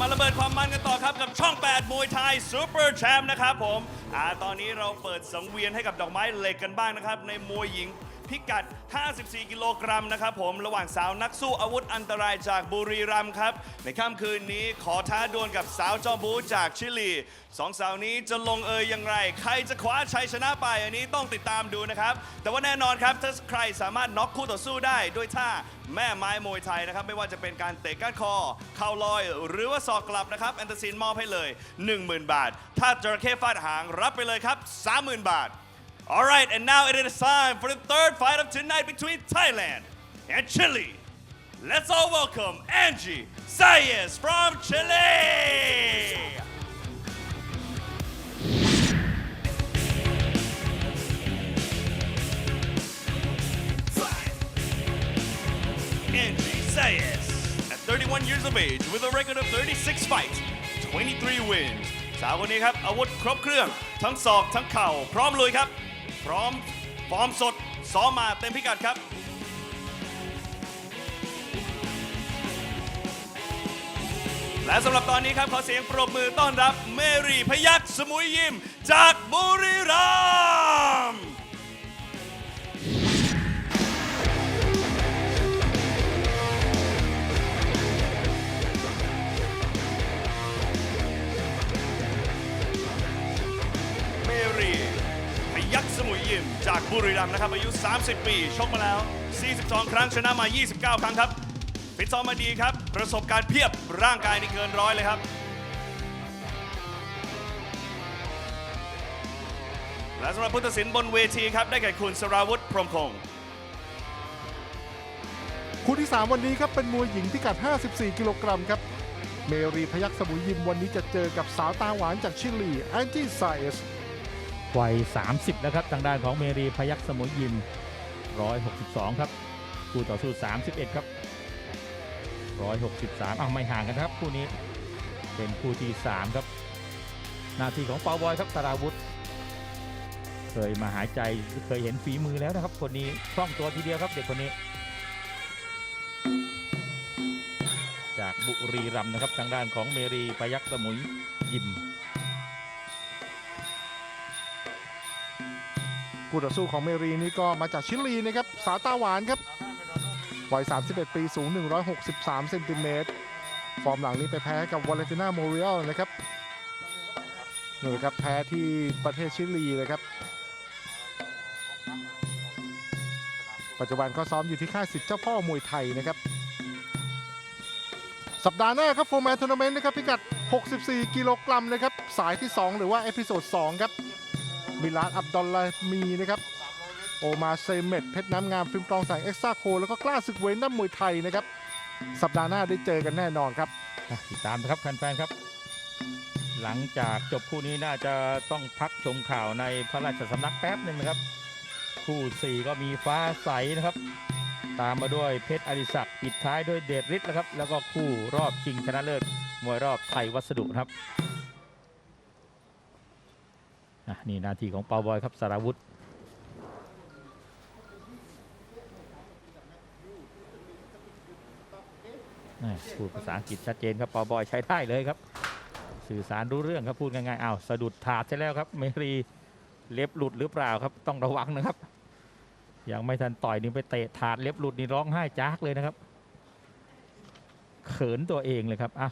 มาระเบิดความมันกันต่อครับกับช่อง 8 มวยไทยซูเปอร์แชมป์นะครับผมอ่าตอนนี้เราเปิดสังเวียนให้กับดอกไม้เหล็กกันบ้างนะครับ ในมวยหญิง พิกัด 54 กิโลกรัมนะครับผมระหว่างสาวนักสู้อาวุธอันตรายจากบุรีรัมย์ครับ ในค่ำคืนนี้ขอท้าดวลกับสาวจอมบูจากชิลีสองสาวนี้จะลงเอยอย่างไร ใครจะคว้าชัยชนะไปอันนี้ต้องติดตามดูนะครับ แต่ว่าแน่นอนครับถ้าใครสามารถน็อกคู่ต่อสู้ได้ด้วยท่าแม่ไม้มวยไทยนะครับไม่ว่าจะเป็นการเตะก้านคอเข่าลอย หรือว่าศอกกลับนะครับแอนตาซินมอบให้เลย 10,000 บาท ถ้าจระเข้ฟาดหางรับไปเลยครับ 30,000 บาท Alright and now it is time for the third fight of tonight between Thailand and Chile Let's all welcome Angie Sayes from Chile! Angie Sayes, at 31 years of age with a record of 36 fights, 23 wins สาวคนนี้ครับ อาวุธครบเครื่อง ทั้งศอก ทั้งเข่า พร้อมลุยครับ พร้อมฟอร์มสดซ้อมมาเต็มพิกัดครับ และสำหรับตอนนี้ครับ ขอเสียงปรบมือต้อนรับเมรีพยักษ์สมุยยิม จากบุรีรัมย์ จากบุรีรัมย์นะครับอายุ 30 ปีชกมาแล้ว 42 ครั้งชนะมา 29 ครั้งครับฟิตซ้อมมาดีครับ ประสบการณ์เพียบร่างกายนี่เกินร้อยเลยครับ และสำหรับผู้ตัดสินบนเวทีครับ ได้แก่คุณสราวุธพรหมคงคู่ที่ 3 วันนี้ครับ เป็นมวยหญิงพิกัด 54 กิโลกรัมครับ เมรีพยักสมุยยิมวันนี้จะเจอกับสาวตาหวานจากชิลีแอนจี้ไซเอส วัย 30 แล้วครับทางด้านของเมรีพยักษ์สมุยยิม 162 ครับคู่ต่อสู้ 31 ครับ 163อ้าวไม่ห่างกันครับคู่นี้เป็นคู่ที่ 3 ครับนาทีของเปาบอยครับสราวุธ เคยมาหายใจเคยเห็นฝีมือแล้วนะครับ คนนี้คล่องตัวทีเดียวครับเด็กคนนี้ จากบุรีรัมย์นะครับทางด้านของเมรีพยักษ์สมุยยิม คู่ต่อสู้ของเมรีนี่ก็มาจากชิลีนะครับสาวตาหวานครับวัย 31 ปีสูง 163เซนติเมตรฟอร์มหลังนี้ไปแพ้กับวาเลนติน่าโมเรียลนะครับนี่ครับแพ้ที่ประเทศชิลีเลยครับ ปัจจุบันก็ซ้อมอยู่ที่ค่ายสิทธิ์เจ้าพ่อมวยไทยนะครับ สัปดาห์หน้าครับโฟร์แมนทัวร์นาเมนต์นะครับพิกัด 64 กิโลกรัมนะครับ สายที่ 2 หรือว่าเอพิโซด 2 ครับ มิลานอับดอลลามีนะครับโอมาเซเมตเพชรน้ำงามฟิล์มกรองแสงเอ็กซ่าโคแล้วก็กล้าศึกเว้นน้ำมวยไทยนะครับสัปดาห์หน้าได้เจอกันแน่นอนครับติดตามนะครับแฟนๆครับ หลังจากจบคู่นี้น่าจะต้องพักชมข่าวในพระราชสำนักแป๊บหนึ่งนะครับ คู่ 4 ก็มีฟ้าใสนะครับ ตามมาด้วยเพชรอดิศักดิ์ปิดท้ายด้วยเดชฤทธิ์นะครับ แล้วก็คู่รอบชิงชนะเลิศมวยรอบไทยวัสดุครับ นี่หนาทีของเปาบอยครับสารวุฒิพูดภาษาอังกฤษชัดเจนครับเปาบอยใช้ได้เลยครับ สื่อสารรู้เรื่องครับพูดง่ายๆอ้าวสะดุดถาดใช่แล้วครับ เมรีเล็บหลุดหรือเปล่าครับ ต้องระวังนะครับ ยังไม่ทันต่อยนี่ไปเตะถาดเล็บหลุดนี่ร้องไห้จากเลยนะครับ เขินตัวเองเลยครับอะ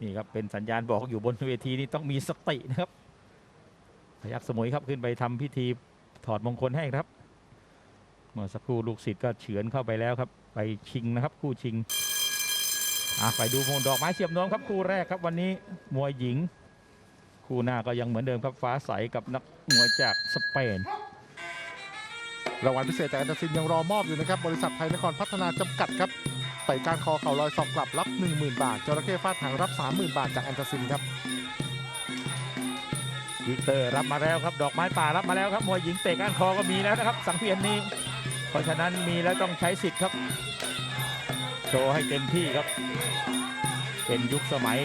นี่ครับเป็นสัญญาณบอกอยู่บนเวทีนี่ต้องมีสตินะครับพยักสมุยครับขึ้นไปทำพิธีถอดมงคลให้ครับ เมื่อสักครู่ลูกศิษย์ก็เฉือนเข้าไปแล้วครับ ไปชิงนะครับ คู่ชิงไปดูมงดอกไม้เสียบนวมครับคู่แรกครับวันนี้มวยหญิง คู่หน้าก็ยังเหมือนเดิมครับฟ้าใสกับนักมวยจากสเปนรางวัลพิเศษจากอันดาซินยังรอมอบอยู่นะครับบริษัทไทยนครพัฒนาจำกัดครับ ไต่การคอเข่าลอยสอกกลับรับ 10,000 บาทจระเข้ฟาดหางรับ 30,000 บาทจากอันดาซินครับวิกเตอร์รับมาแล้วครับ ดอกไม้ป่ารับมาแล้วครับมวยหญิงเตะก้านคอก็มีแล้วนะครับ สังเวียนนี้ เพราะฉะนั้นมีแล้วต้องใช้สิทธิ์ครับโชว์ให้เต็มที่ครับ เป็นยุคสมัย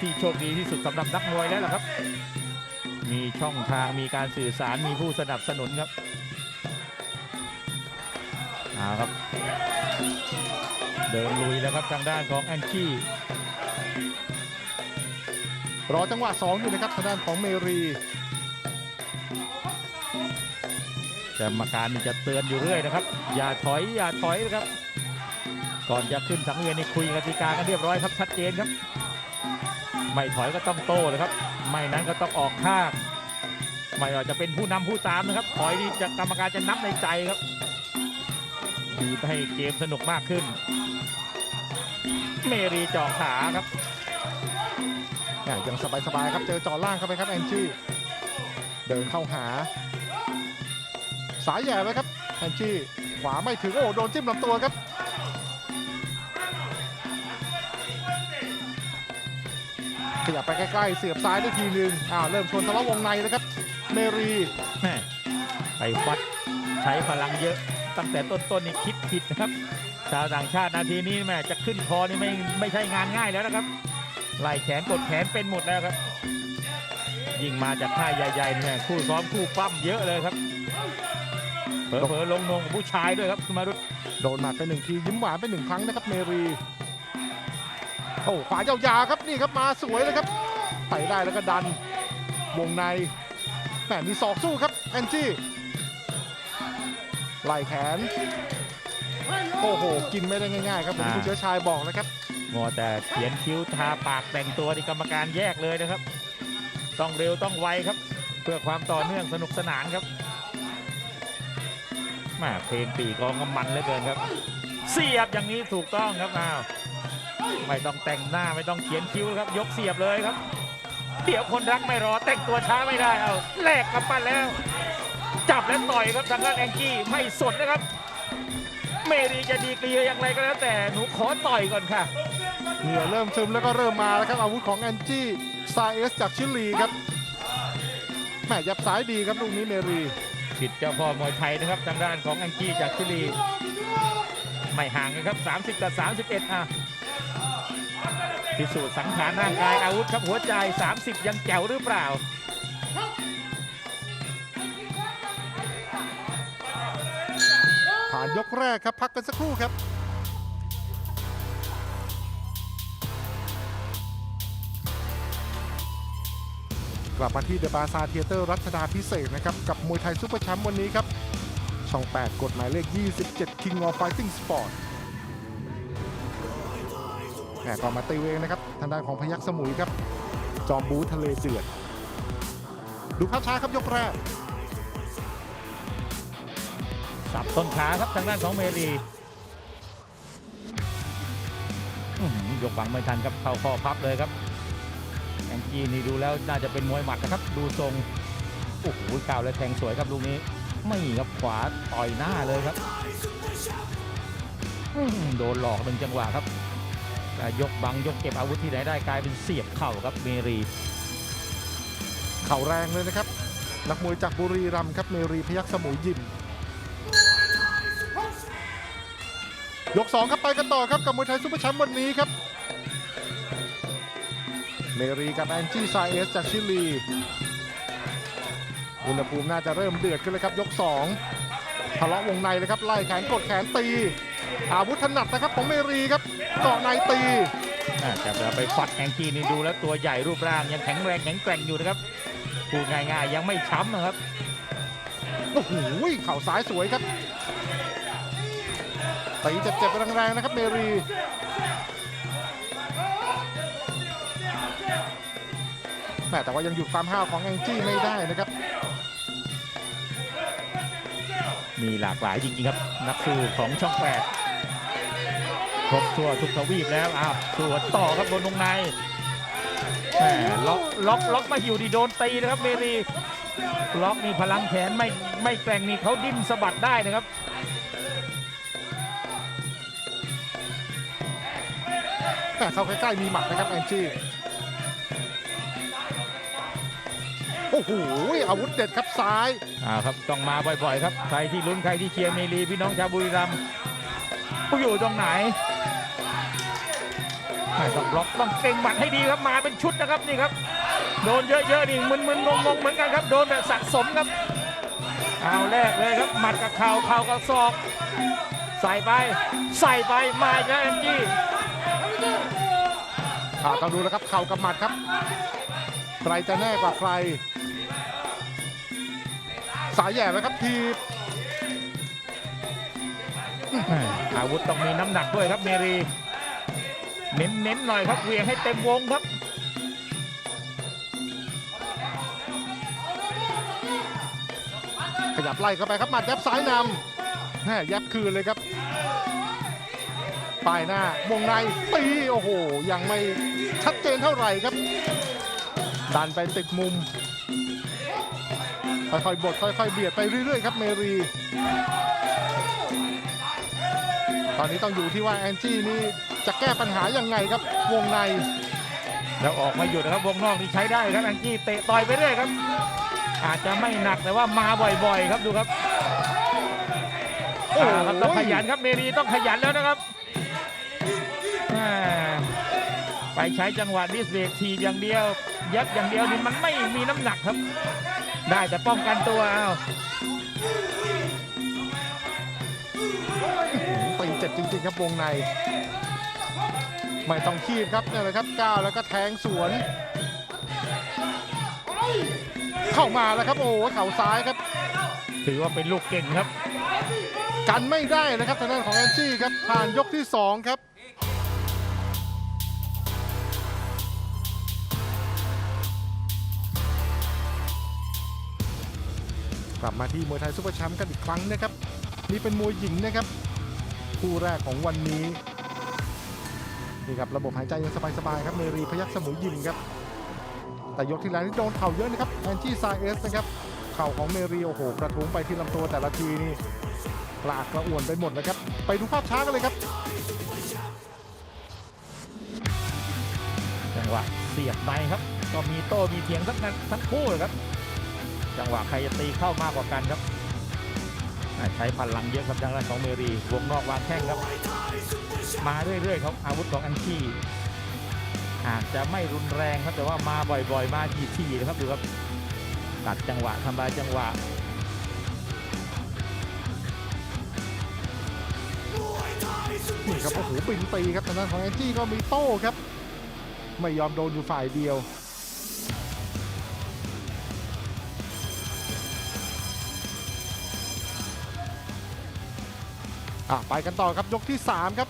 ที่โชคดีที่สุดสำหรับนักมวยแล้วล่ะครับ มีช่องทางมีการสื่อสารมีผู้สนับสนุนครับเอาครับ ดินลุยแล้วครับทางด้านของแอนกี้รอจังหวะสองอยู่นะครับทางด้านของเมรีกรรมการนี่จะเตือนอยู่เรื่อยนะครับ อย่าถอยอย่าถอยนะครับ ก่อนจะขึ้นสังเวียนนี่คุยกติกากันเรียบร้อยครับชัดเจนครับ ไม่ถอยก็ต้องโต้เลยครับ ไม่นั้นก็ต้องออกข้างไม่ว่าจะเป็นผู้นำผู้ตามนะครับ ถอยนี่จะกรรมการจะนับในใจครับบีบให้เกมสนุกมากขึ้น เมรีเจาะขาครับแหม่ยังสบายๆครับเจอจอล่างเข้าไปครับแอนจี้เดินเข้าหา สายแหย่ไว้ครับแอนจี้ขวาไม่ถึงโอ้โดนจิ้มลำตัวครับขยับไปใกล้ๆ เสียบซ้ายได้ทีหนึ่งอ้าวเริ่มชนทะเลาะวงในนะครับ เมรีแม่ไปฟัดใช้พลังเยอะ ตั้งแต่ต้นๆนี่คิดผิดนะครับ ชาวต่างชาตินาทีนี้แม่จะขึ้นคอนี่ไม่ไม่ใช่งานง่ายแล้วนะครับไล่แขนกดแขนเป็นหมดแล้วครับ ยิ่งมาจากค่ายใหญ่ๆเนี่ยคู่ซ้อมคู่ปั้มเยอะเลยครับเผลอๆลงนงผู้ชายด้วยครับคุณมารุตโดนหมัดไปหนึ่งทียิ้มหวานไปหนึ่งครั้งนะครับเมรีโอ้ขวายาวๆครับนี่ครับมาสวยเลยครับไต่ได้แล้วก็ดันวงในแหมมีศอกสู้ครับแอนจี้ไล่แขน โอ้โห กินไม่ได้ง่ายๆครับผมคุณเชื้อชายบอกนะครับมัวแต่เขียนคิ้วทาปากแต่งตัวที่กรรมการแยกเลยนะครับ ต้องเร็วต้องไวครับ เพื่อความต่อเนื่องสนุกสนานครับแมาเพลงปีกลองก็มันเหลือเกินครับ เสียบอย่างนี้ถูกต้องครับอ้าวไม่ต้องแต่งหน้าไม่ต้องเขียนคิ้วครับ ยกเสียบเลยครับ เดี๋ยวคนรักไม่รอแต่งตัวช้าไม่ได้เอาแลกกับปั้นแล้ว จับและต่อยครับทางด้านแองกี้ไม่สนนะครับ เมรีจะดีกรีอย่างไรก็แล้วแต่หนูขอต่อยก่อนค่ะ เหงื่อเริ่มซึมแล้วก็เริ่มมาแล้วครับอาวุธของแอนจี้ซาเอสจากชิลีครับแหมยับซ้ายดีครับลูกนี้เมรีผิดเจ้าพ่อมวยไทยนะครับทางด้านของแองกี้จากชิลี ไม่ห่างกันครับ 30กับ31อะพิสูจน์สังขารร่างกายอาวุธครับหัวใจ 30 ยังแจ๋วหรือเปล่า ผ่านยกแรกครับ พักกันสักครู่ครับกลับมาที่เดอะบาซาเทเตอร์รัชดาพิเศษนะครับ กับมวยไทยซุปเปอร์แชมป์วันนี้ครับ ช่อง 8 กฎหมายเลข 27 King of Fighting Sport แหมก่อนมาตีเวงนะครับ ทางด้านของพยักสมุยครับ จอมบูทะเลเดือด ดูภาพช้าครับยกแรก สับต้นขาครับทางด้านของเมรียกบังไม่ทันครับเข้าข้อพับเลยครับแองกี้นี่ดูแล้วน่าจะเป็นมวยหมัดนะครับ ดูทรงโอ้โหก้าวและแทงสวยครับลูกนี้ ไม่ครับขวาต่อยหน้าเลยครับโดนหลอกหนึ่งจังหวะครับแต่ยกบังยกเก็บอาวุธที่ไหนได้กลายเป็นเสียบเข่าครับเมรี เข่าแรงเลยนะครับ นักมวยจากบุรีรัมย์ครับเมรีพยักสมุยยิม ยก2ครับไปกันต่อครับกับมวยไทยซุปเปอร์แชมป์วันนี้ครับ เมรีกับแอนจี้ซาเอสจากชิลี อุณหภูมิน่าจะเริ่มเดือดขึ้นเลยครับ ยก2ทะเลาะวงในเลยครับไล่แขนกดแขนตี อาวุธถนัดนะครับของเมรีครับเกาะในตีอ่าแต่เวลาไปฟัดแองกี้นี่ดูแล้วตัวใหญ่รูปร่างยังแข็งแรงแข็งแกร่งอยู่นะครับพูดง่ายๆยังไม่ช้ำนะครับโอ้โหเข่าซ้ายสวยครับ ตีเจ็บๆแรงๆนะครับเมรีแม่แต่ว่ายังหยุดความห้าวของแองจี้ไม่ได้นะครับ มีหลากหลายจริงๆครับ นักสู้ของช่องแปดครบทั่วทุกทวีปแล้วอ้าวสวนต่อครับบนวงในแหมล็อกล็อกล็อกมาอยู่ดีโดนตีนะครับเมรีล็อกนี่พลังแขนไม่ไม่แกร่งนี่เขาดิ้นสะบัดได้นะครับ เข้าใกล้ๆมีหมัดนะครับแองจี้โอ้โหอาวุธเด็ดครับซ้ายอ่าครับต้องมาบ่อยๆครับใครที่ลุ้นใครที่เชียร์เมรีพี่น้องชาวบุรีรัมย์ผู้อยู่ตรงไหนต้องบล็อกต้องเก่งหมัดให้ดีครับมาเป็นชุดนะครับนี่ครับ โดนเยอะๆนี่มึนๆงงๆเหมือนกันครับ โดนแบบสะสมครับเอาแรกเลยครับหมัดกับเข่าเข่ากับศอก ใส่ไป ใส่ไปมาอีกแล้วแองจี้ อ่าต้องดูแล้วครับเข่ากับหมัดครับ ใครจะแน่กว่าใคร สายแหย่แล้วครับทีบแม่อาวุธต้องมีน้ำหนักด้วยครับเมรี เน้นเน้นๆหน่อยครับเหวียงให้เต็มวงครับขยับไล่เข้าไปครับหมัดยับซ้ายนำแม่ยับคืนเลยครับ ปลายหน้าวงในตีโอ้โห ยังไม่ชัดเจนเท่าไหร่ครับ ดันไปติดมุม ค่อยๆบดค่อยๆเบียดไปเรื่อยๆครับเมรี ตอนนี้ต้องอยู่ที่ว่าแอนจี้นี่จะแก้ปัญหายังไงครับ วงในแล้วออกมาหยุดนะครับวงนอกนี่ใช้ได้ครับแองจี้เตะต่อยไปเรื่อยครับ อาจจะไม่หนักแต่ว่ามาบ่อยๆ ครับดูครับโอ้โห อ่าครับต้องขยันครับเมรีต้องขยันแล้วนะครับ ไปใช้จังหวะดิสเบรกทีบอย่างเดียว ยัดอย่างเดียวนี่มันไม่มีน้ำหนักครับ ได้แต่ป้องกันตัวเอาตีเจ็บจริงๆครับวงใน ไม่ต้องคีบครับเนี่ยแหละครับก้าวแล้วก็แทงสวน เข้ามาแล้วครับโอ้โหเข่าซ้ายครับ ถือว่าเป็นลูกเก่งครับ กันไม่ได้นะครับทางด้านของแอนจี้ครับผ่านยกที่ 2 ครับ ลับมาที่มวยไทยซุปเปอร์แชมป์กันอีกครั้งนะครับ นี่เป็นมวยหญิงนะครับ คู่แรกของวันนี้ นี่ครับระบบหายใจยังสบายๆครับเมรีพยักสมุยยิมครับ แต่ยกที่แล้วนี่โดนเข่าเยอะนะครับแอนจี้ซายเอสนะครับ เข่าของเมรีโอ้โหกระทุ้งไปที่ลำตัวแต่ละทีนี่กลากกระอ่วนไปหมดนะครับ ไปดูภาพช้ากันเลยครับจังหวะเสียบในครับ ก็มีโต้มีเถียงทั้งนั้นทั้งคู่เลยครับ จังหวะใครจะตีเข้ามากกว่ากันครับ ใช้พลังเยอะครับทางด้านของเมรี วงนอกวางแข้งครับ มาเรื่อยๆครับอาวุธของอันชี่อาจจะไม่รุนแรงครับแต่ว่ามาบ่อยๆ มาทีๆนะครับดูครับตัดจังหวะทำลายจังหวะนี่ครับโอ้โหบินตีครับทางด้านของแอนจี้ก็มีโต้ครับ ไม่ยอมโดนอยู่ฝ่ายเดียว อะไปกันต่อครับยกที่ 3 ครับ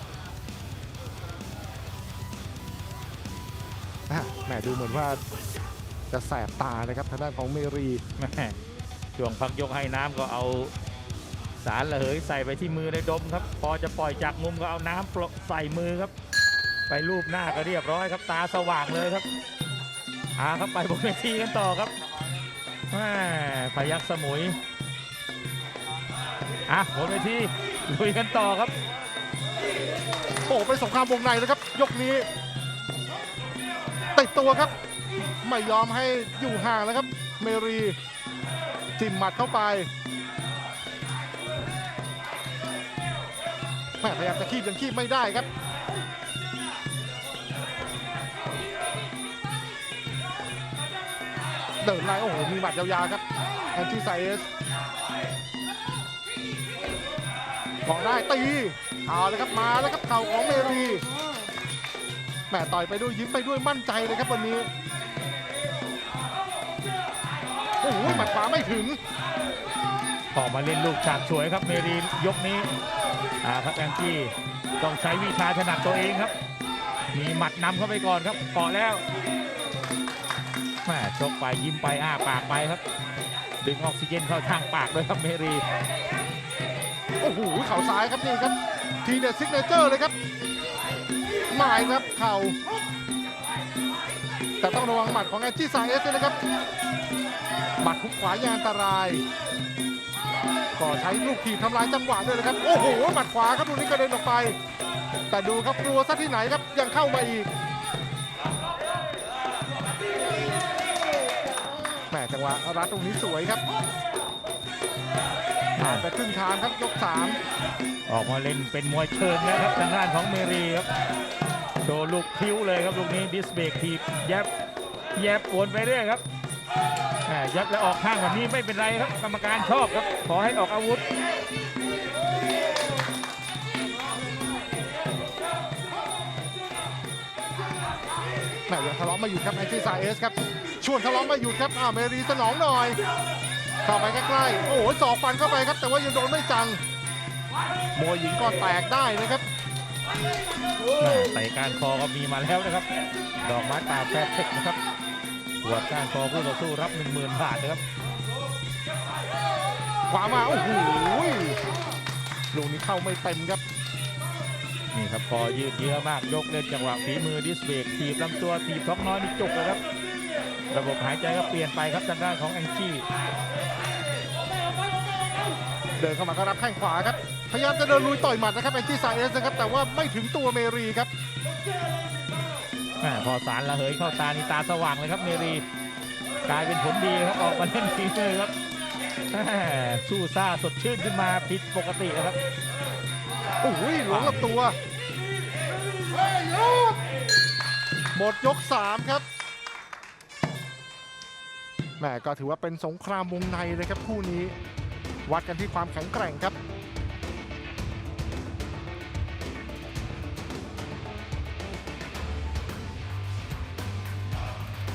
แหมดูเหมือนว่าจะแสบตานะครับทางด้านของเมรีแม่ช่วงพักยกให้น้ำก็เอาสารระเหยใส่ไปที่มือในดมครับ พอจะปล่อยจากมุมก็เอาน้ำปลใส่มือครับ ไปรูปหน้าก็เรียบร้อยครับ ตาสว่างเลยครับอาครับไปบนเวทีกันต่อครับแม่พยักสมุยอะบนเวที ลุยกันต่อครับ โอ้เป็นสงครามวงในนะครับ ยกนี้ติดตัวครับ ไม่ยอมให้อยู่ห่างแล้วครับ เมรีจิ้มหมัดเข้าไปแม่พยายามจะคีบยังคีบไม่ได้ครับ เดินไล่โอ้โหมีหมัดยาวๆครับแอนตี้ไซเอส บอกได้ตีเอาเลยครับมาแล้วครับเข่าของเมรีแหมต่อยไปด้วยยิ้มไปด้วยมั่นใจเลยครับวันนี้โอ้โหหมัดขวาไม่ถึงออกมาเล่นลูกฉาบฉวยครับเมรียกนี้อ่าครับแองกี้ต้องใช้วิชาถนัดตัวเองครับ มีหมัดนำเข้าไปก่อนครับเกาะแล้วแม่ชกไปยิ้มไปอ้าปากไปครับ ดึงออกซิเจนเข้าทางปากด้วยครับเมรี โอ้โหเข่าซ้ายครับนี่ครับ ทีเด็ดซิกเนเจอร์เลยครับหมายครับเข่า แต่ต้องระวังหมัดของแอนจี้ซาเอสด้วยนะครับ หมัดคุกขวายางอันตราย ก็ใช้ลูกถีบทำลายจังหวะด้วยนะครับ โอ้โหหมัดขวาครับลูกนี้กระเด็นออกไป แต่ดูครับกลัวซะที่ไหนครับยังเข้ามาอีกแหมจังหวะรัดตรงนี้สวยครับ่านไปครึ่งทางครับยกสามออกมาเล่นเป็นมวยเชิงนะครับทางด้านของเมรีครับโดนลูกคิ้วเลยครับลูกนี้ดิสเบรกทีบแยบแยบปวนไปเรื่อยครับแยับแล้วออกข้างแบบนี้ไม่เป็นไรครับ กรรมการชอบครับ ขอให้ออกอาวุธแม่ยังทะเลาะมาอยู่ครับไอซีซาเอสครับชวนทะเลาะมาอยู่ครับอ่าเมรีสนองหน่อย เข้าไปใกล้ๆ โอ้โหสอกฟันเข้าไปครับ แต่ว่ายังโดนไม่จังมวยหญิงก็แตกได้นะครับแม่เตะการคอก็มีมาแล้วนะครับ ดอกไม้ป่าแฟร์เทคนะครับหัวดการคอคู่ต่อสู้รับ 1 0,000 บาทนะครับขวามาโอ้โหลูกนี้เข้าไม่เต็มครับ นี่ครับคอยืดเยื้อมากยกเล่นจังหวะฝีมือดิสเบรกถีบลำตัวถีบท้องน้อยนี่จุกเลยครับ ระบบหายใจก็เปลี่ยนไปครับทางด้านของแองจี้เดินเข้ามาก็รับแข้งขวาครับ พยายามจะเดินลุยต่อยหมัดนะครับแองจี้ซาเอสนะครับ แต่ว่าไม่ถึงตัวเมรีครับแม่พอสารระเหยเข้าตานี่ตาสว่างเลยครับเมรี กลายเป็นผลดีครับออกมาเล่นฝีมือครับแม่สู้ซ่าสดชื่นขึ้นมาผิดปกตินะครับ โอ้โหหลวงลำตัว หมดยก 3 ครับ แม่ก็ถือว่าเป็นสงครามวงในเลยครับคู่นี้ วัดกันที่ความแข็งแกร่งครับ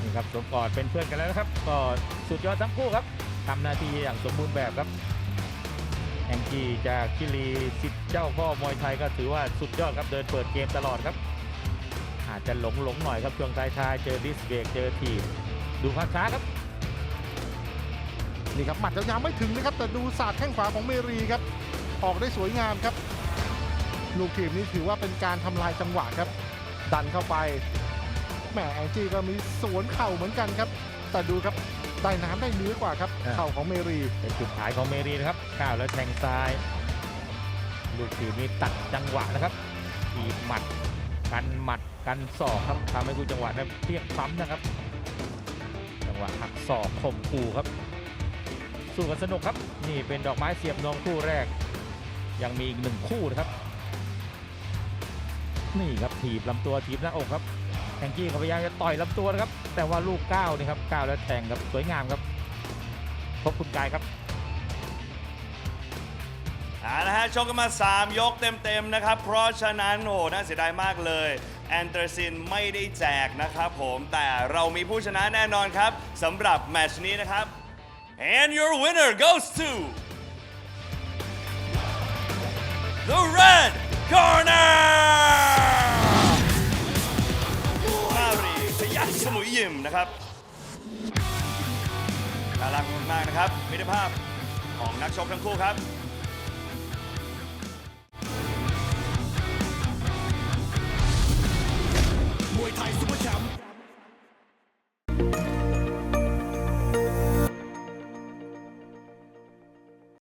นี่ครับสมกอดเป็นเพื่อนกันแล้วนะครับก็สุดยอดทั้งคู่ครับทำหน้าที่อย่างสมบูรณ์แบบครับแองกี้จากคิรีสิทธิ์เจ้าพ่อมวยไทยก็ถือว่าสุดยอดครับเดินเปิดเกมตลอดครับ อาจจะหลงหลงหน่อยครับช่วงท้ายๆเจอดิสเบรกเจอทีดูภาพช้าครับ นี่ครับหมัดยาวๆไม่ถึงนะครับแต่ดูศาสตร์แข้งขวาของเมรีครับ ออกได้สวยงามครับ ลูกทีมนี้ถือว่าเป็นการทำลายจังหวะครับ ดันเข้าไปแหมแองจี้ก็มีสวนเข่าเหมือนกันครับ แต่ดูครับได้น้ำได้เนื้อกว่าครับอ่าเข่าของเมรีเป็นจุดขายของเมรีนะครับก้าวแล้วแทงซ้าย ลูกทีมนี้ตัดจังหวะนะครับทีบหมัดกันหมัดกันศอกครับทำให้คู่จังหวะนั้นเพียงซ้ำนะครับ จังหวะหักศอกข่มขู่ครับ สู้กันสนุกครับ นี่เป็นดอกไม้เสียบนวงคู่แรก ยังมีอีกหนึ่งคู่นะครับ นี่ครับถีบลำตัวถีบหน้าอกครับแทงกี้ก็พยายามจะต่อยลำตัวนะครับ แต่ว่าลูกก้าวนี่ครับก้าวแล้วแทงครับสวยงามครับพบคุณกายครับเอาละฮะชกกันมา 3 ยกเต็มๆนะครับ เพราะฉะนั้นโอ้โหน่าเสียดายมากเลย แอนเดอร์ซินไม่ได้แจกนะครับผมแต่เรามีผู้ชนะแน่นอนครับสำหรับแมตช์นี้นะครับ And your winner goes to the red corner. ลารีสยัมสมุยยิมนะครับน่ารักมากๆนะครับมิตรภาพของนักชกทั้งคู่ครับ มวยไทยซูเปอร์แชมป์